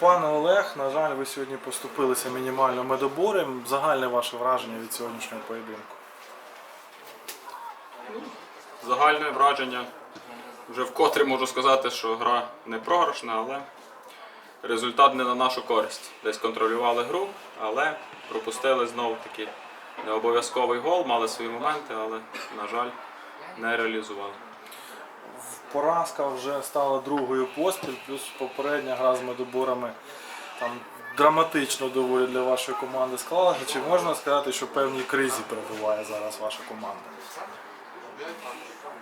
Пане Олег, на жаль, ви сьогодні поступилися мінімально медоборем. Загальне ваше враження від сьогоднішнього поєдинку. Загальне враження. Вже вкотре можу сказати, що гра не програшна, але результат не на нашу користь. Десь контролювали гру, але пропустили знову таки необов'язковий гол, мали свої моменти, але, на жаль, не реалізували. Поразка вже стала другою поспіль, плюс попередня гра з медоборами там драматично доволі для вашої команди склалася. Чи можна сказати, що в певній кризі перебуває зараз ваша команда?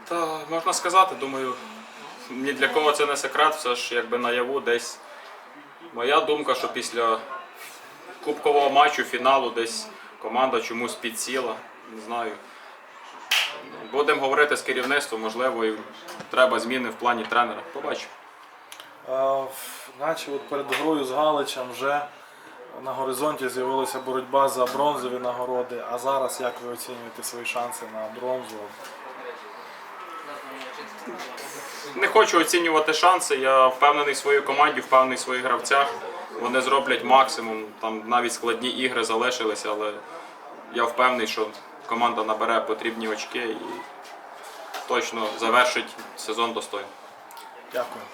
Та можна сказати, думаю, ні для кого це не секрет, все ж якби наяву десь. Моя думка, що після кубкового матчу, фіналу, десь команда чомусь підсіла. Не знаю. Будемо говорити з керівництвом, можливо, і треба зміни в плані тренера. Побачимо. Е, Наче от перед грою з Галичем вже на горизонті з'явилася боротьба за бронзові нагороди. А зараз як ви оцінюєте свої шанси на бронзу? Не хочу оцінювати шанси. Я впевнений в своїй команді, впевнений в своїх гравцях. Вони зроблять максимум. Там навіть складні ігри залишилися, але я впевнений, що команда набере потрібні очки і точно завершить сезон достойно. Дякую.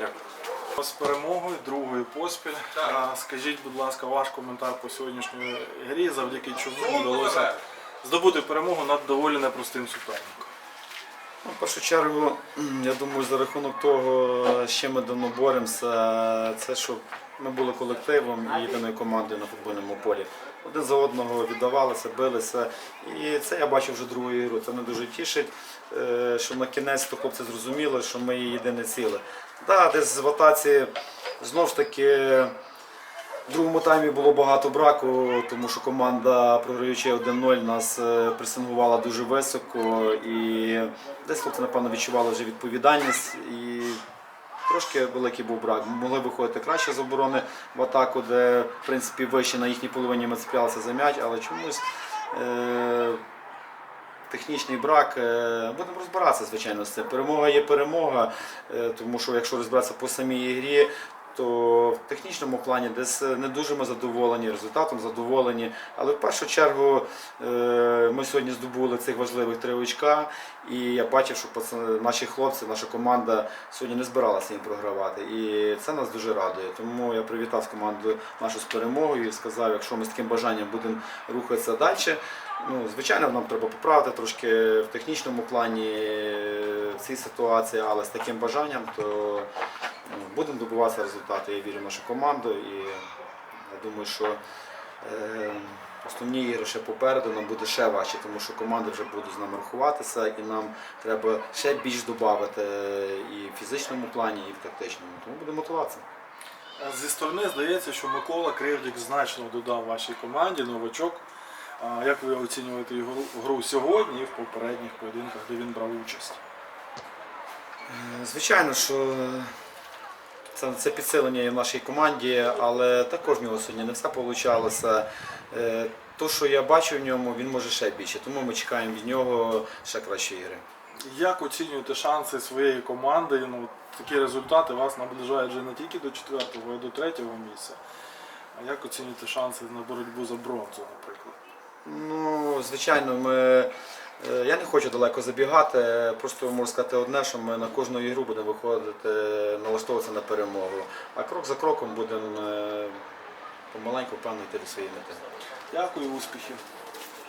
Дякую. З перемогою, другою поспіль. А, Скажіть, будь ласка, ваш коментар по сьогоднішній грі, завдяки чому вдалося здобути перемогу над доволі непростим суперником. Ну, в першу чергу, я думаю, за рахунок того, з чим ми давно боремося, це щоб ми були колективом і єдиною командою на футбольному полі. Один за одного віддавалися, билися. І це я бачив вже другу ігру. Це мене дуже тішить, е, що на кінець то хлопці зрозуміли, що ми є єдине ціле. Да, десь в атаці знову ж таки. В другому таймі було багато браку, тому що команда, програючи 1-0, нас е, пресингувала дуже високо і десь хлопці, напевно, відчували вже відповідальність і трошки великий був брак. Могли виходити краще з оборони в атаку, де в принципі вище на їхній половині ми цеплялися за м'яч, але чомусь. Е- Технічний брак, е, будемо розбиратися, звичайно, з цим. Перемога є перемога, е, тому що якщо розбиратися по самій грі, то в технічному плані десь не дуже ми задоволені, результатом задоволені. Але в першу чергу е, ми сьогодні здобули цих важливих три очка, і я бачив, що пацани- наші хлопці, наша команда сьогодні не збиралася їм програвати. І це нас дуже радує. Тому я привітав команду нашу з перемогою і сказав, якщо ми з таким бажанням будемо рухатися далі. Ну, звичайно, нам треба поправити трошки в технічному плані е, ці ситуації, але з таким бажанням, то будемо добиватися результату. Я вірю в нашу команду і я думаю, що е, основні ігри ще попереду нам буде ще важче, тому що команди вже будуть з нами рахуватися, і нам треба ще більш додати і в фізичному плані, і в тактичному. Тому будемо мотивуватися. А Зі сторони здається, що Микола Кривдік значно додав вашій команді новачок. Як ви оцінюєте його гру сьогодні і в попередніх поєдинках, де він брав участь? Е, Звичайно, що це, це підсилення є в нашій команді, але також в нього сьогодні не все вийшло. То, що я бачу в ньому, він може ще більше, тому ми чекаємо від нього ще кращої ігри. Як оцінюєте шанси своєї команди? Ну, такі результати вас наближають вже не тільки до четвертого, а й до третього місця. А як оцінюєте шанси на боротьбу за бронзу, наприклад? Ну, звичайно, ми. Е, Я не хочу далеко забігати, просто можу сказати одне, що ми на кожну ігру будемо виходити, налаштовуватися на перемогу. А крок за кроком будемо е, помаленьку впевнити до своєї мети. Дякую, успіхів.